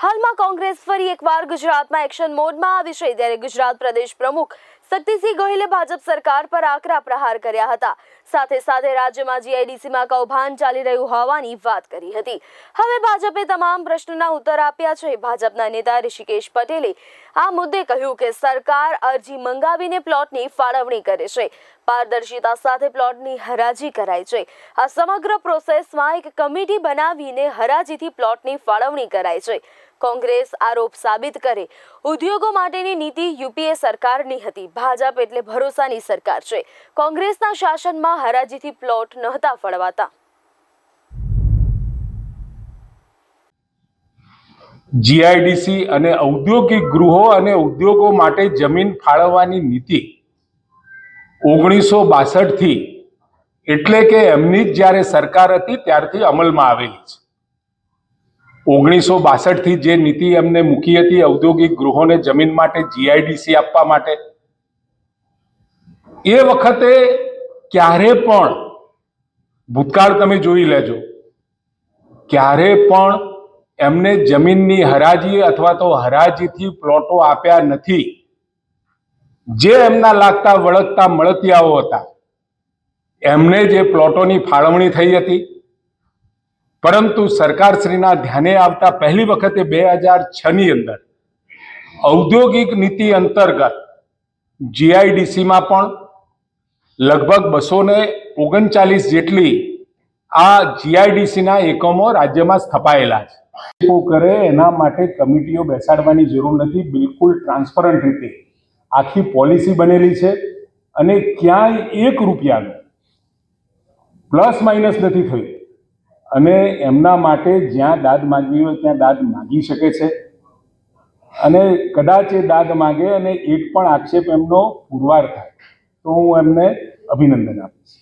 હાલમાં કોંગ્રેસ ફરી એકવાર ગુજરાતમાં એક્શન મોડમાં આવી છે. ત્યારે ગુજરાત પ્રદેશ પ્રમુખ શક્તિસિંહ ગોહિલે ભાજપ સરકાર પર આકરા પ્રહાર કર્યા હતા. સાથે સાથે રાજ્યમાં જીઆઈડીસીમાં કૌભાંડ ચાલી રહ્યું હોવાની વાત કરી હતી. હવે ભાજપે તમામ પ્રશ્નના ઉત્તર આપ્યા છે. ભાજપના નેતા ઋષિકેશ પટેલે આ મુદ્દે કહ્યું કે સરકાર અરજી મંગાવીને પ્લોટની ફાળવણી કરે છે. પારદર્શિતા સાથે પ્લોટની હરાજી કરાય છે. આ સમગ્ર પ્રોસેસમાં એક કમિટી બનાવીને હરાજીથી પ્લોટની ફાળવણી કરાય છે. કોંગ્રેસ આરોપ સાબિત કરે. ઉદ્યોગો માટેની નીતિ યુપીએ સરકારની હતી. ભાજપ એટલે ભરોસાની સરકાર છે. કોંગ્રેસના શાસનમાં હરાજીથી પ્લોટ નહોતા ફળવાતા. જીઆઈડીસી અને ઔદ્યોગિક ગૃહો અને ઉદ્યોગો માટે જમીન ફાળવવાની નીતિ ઓગણીસો બાસઠથી, એટલે કે એમની જ જ્યારે સરકાર હતી, ત્યારથી અમલમાં આવેલી છે. ઓગણીસો બાસઠથી જે નીતિ એમને મૂકી હતી ઔદ્યોગિક ગૃહોને જમીન માટે જીઆઈડીસી આપવા માટે, એ વખતે ક્યારે પણ, ભૂતકાળ તમે જોઈ લેજો, ક્યારે પણ એમને જમીનની હરાજી અથવા તો હરાજીથી પ્લોટો આપ્યા નથી, જે એમના લાગતા વળગતા મળતિયાઓ હતા, એમને જે પ્લોટોની ફાળવણી થઈ હતી પરંતુ સરકારશ્રીના ધ્યાને આવતા પહેલી વખતે બે હજાર છ ની અંદર ઔદ્યોગિક નીતિ અંતર્ગત જીઆઈડીસીમાં પણ લગભગ બસો ને ઓગણચાલીસ જેટલી આ જીઆઈડીસીના એકમો રાજ્યમાં સ્થપાયેલા છે. કરે એના માટે કમિટીઓ બેસાડવાની જરૂર નથી, બિલકુલ ટ્રાન્સપરન્ટ રીતે. આખી પોલિસી બનેલી છે અને ક્યાંય એક રૂપિયાનું પ્લસ માઇનસ નથી થયું. અને એમના માટે જ્યાં દાદ માગવી હોય ત્યાં દાદ માગી શકે છે. અને કદાચ એ દાદ માગે અને એક પણ આક્ષેપ એમનો પુરવાર થાય, તો હું એમને અભિનંદન આપીશ.